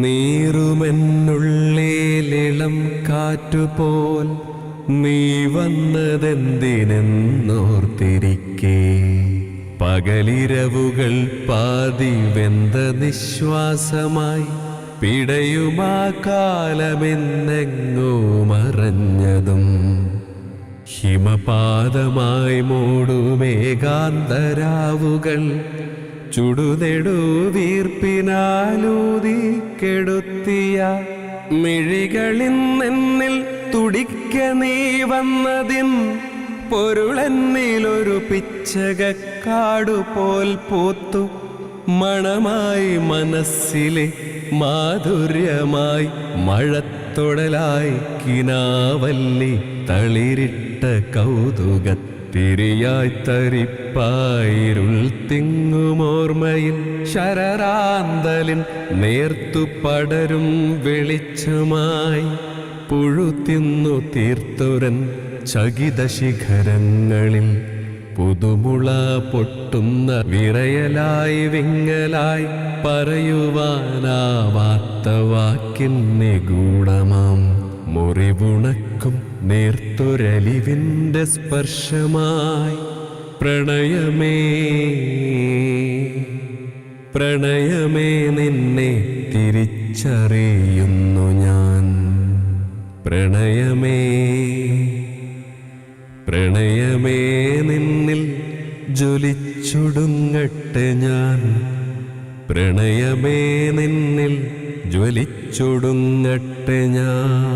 നീറുമെന്നുള്ളിലിളം കാറ്റുപോൽ നീ വന്നതെന്തിനെന്നോർത്തിരിക്കേ. പകലിരവുകൾ പാതി വെന്ത നിശ്വാസമായി പിടയുമാ കാലമെന്നെങ്ങോ മറഞ്ഞതും. ഹിമപാദമായി മൂടുമേകാന്തരാവുകൾ ചുടുനെടു വീർപ്പിനാലൂതി കെടുത്തിയ മിഴികളിൽ നിന്നിൽ തുടിക്ക നീ വന്നതിൻ പൊരുളെന്നിലൊരു പിച്ചകക്കാടുപോൽ പൂത്തു മണമായി മനസ്സിലെ മാധുര്യമായി മഴത്തൊടലായി കിനാവല്ലി തളിരിട്ട കൗതുകത്തിരിയായി തരിപ്പായിരുൾ തിങ്ങുമോർമ്മയിൽ ശരറാന്തലിൻ നേർത്തു പടരും വെളിച്ചമായി പുഴുതിന്നു തീർത്തുരൻ ചകിത ശിഖരങ്ങളിൽ പുതുമുള പൊട്ടുന്ന വിറയലായി വിങ്ങലായി പറയുവാനാവാത്ത വാക്കിൻ നിഗൂഢമാം. മുറിവുണക്കും നേർത്തൊരലിവിന്റെ സ്പർശമായി. പ്രണയമേ പ്രണയമേ നിന്നെ തിരിച്ചറിയുന്നു ഞാൻ. പ്രണയമേ പ്രണയമേ നിന്നിൽ ജ്വലിച്ചൊടുങ്ങട്ടെ ഞാൻ. പ്രണയമേ നിന്നിൽ ജ്വലിച്ചൊടുങ്ങട്ടെ ഞാൻ.